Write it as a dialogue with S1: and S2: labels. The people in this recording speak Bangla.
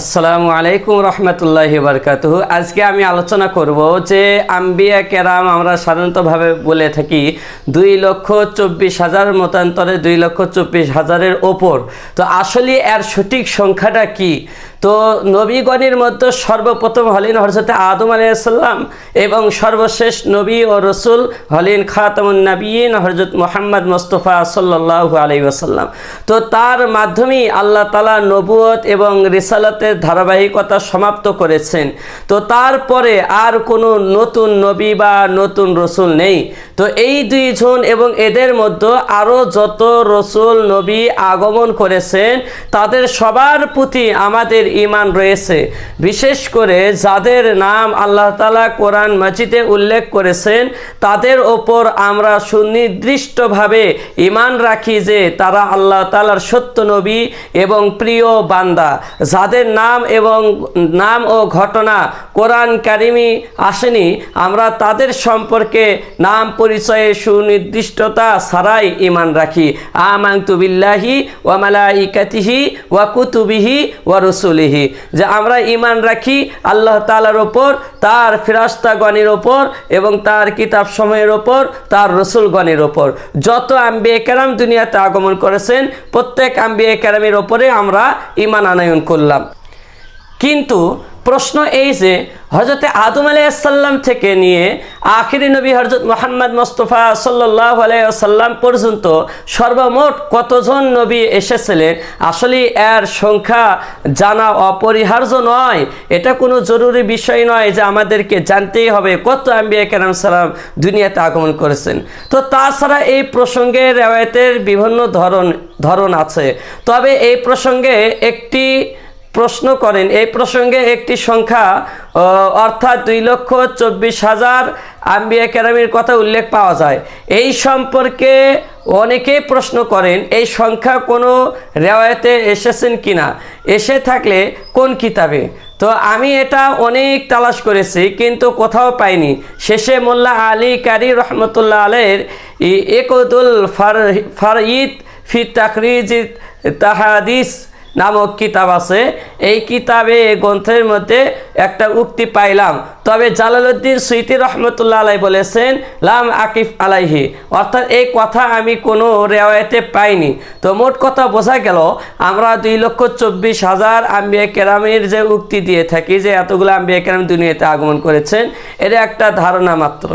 S1: আসসালামু আলাইকুম রহমতুল্লাহি বারকাত আজকে আমি আলোচনা করব যে আম্বিয়া কেরাম আমরা সাধারণতভাবে বলে থাকি দুই লক্ষ চব্বিশ হাজার মতান্তরে দুই লক্ষ চব্বিশ হাজারের ওপর। তো আসলে এর সঠিক সংখ্যাটা কি? তো নবীগণের মধ্যে সর্বপ্রথম হলেন হরজত আদম আলাইসাল্লাম এবং সর্বশেষ নবী ও রসুল হলেন খাতামুন নবীন হরজত মোহাম্মদ মোস্তফা সাল্লাহ আলাই ওসাল্লাম তো তার মাধ্যমেই আল্লাহ তালা নবুয়ত এবং রিসালতের ধারাবাহিকতা সমাপ্ত করেছেন। তো তারপরে আর কোনো নতুন নবী বা নতুন রসুল নেই। তো এই দুইজন এবং এদের মধ্যে আরও যত রসুল নবী আগমন করেছেন, তাদের সবার প্রতি আমাদের ইমান রয়েছে। বিশেষ করে যাদের নাম আল্লাহ তালা কোরআন মাজিদে উল্লেখ করেছেন, তাদের ওপর আমরা সুনির্দিষ্টভাবে ইমান রাখি যে তারা আল্লাহ তালার সত্য নবী এবং প্রিয় বান্দা। যাদের নাম এবং নাম ও ঘটনা কোরআন কারিমি আসেনি, আমরা তাদের সম্পর্কে নাম পরিচয়ে সুনির্দিষ্টতা ছাড়াই ইমান রাখি। আমাংতু বিল্লাহি ওয়া মালাইকাতিহি ওয়া কুতুবিহি ওয়া রসুলিহি যে আমরা ইমান রাখি আল্লাহ তালার ওপর, তার ফিরাস্তাগণের ওপর এবং তার কিতাব সময়ের ওপর, তার রসুলগণের ওপর। যত আম্বি একরাম দুনিয়াতে আগমন করেছেন, প্রত্যেক আম্বি একরামের ওপরে আমরা ইমান আনায়ন করলাম। কিন্তু প্রশ্ন এই যে হজরতে আদম আলাইসাল্লাম থেকে নিয়ে আখিরি নবী হজরত মোহাম্মদ মোস্তফা সাল্লাহ আলাইসাল্লাম পর্যন্ত সর্বমোট কতজন নবী এসেছিলেন? আসলে এর সংখ্যা জানা অপরিহার্য নয়। এটা কোনো জরুরি বিষয় নয় যে আমাদেরকে জানতেই হবে কত আম্বিয়া কেরাম সালাম দুনিয়াতে আগমন করেছেন। তো তাছাড়া এই প্রসঙ্গে রেওয়ায়তের বিভিন্ন ধরন ধরন আছে। তবে এই প্রসঙ্গে একটি প্রশ্ন করেন, এই প্রসঙ্গে একটি সংখ্যা অর্থাৎ দুই লক্ষ চব্বিশ হাজার আম্বিয়া কেরামের কথা উল্লেখ পাওয়া যায়। এই সম্পর্কে অনেকেই প্রশ্ন করেন, এই সংখ্যা কোনো রেওয়ায়তে এসেছেন কিনা? এসে থাকলে কোন কিতাবে? তো আমি এটা অনেক তালাশ করেছি, কিন্তু কোথাও পাইনি। শেষে মোল্লা আলী কারি রহমতুল্লাহ আলের একদুল ফার, ফারঈদ ফি তাকরিজ তাহাদিস নামক কিতাব আছে। এই কিতাবে গ্রন্থের মধ্যে একটা উক্তি পাইলাম। তবে জালালউদ্দিন সুইতি রহমতুল্লাহ আলাই বলেছেন, লাম আকিফ আলাইহি। অর্থাৎ এই কথা আমি কোনো রেওয়ায়তে পাইনি। তো মোট কথা বোঝা গেল, আমরা দুই লক্ষ চব্বিশ হাজার আম্বিয়া কেরামের যে উক্তি দিয়ে থাকি যে এতগুলো আম্বিয়া কেরাম দুনিয়াতে আগমন করেছেন, এটা একটা ধারণা মাত্র।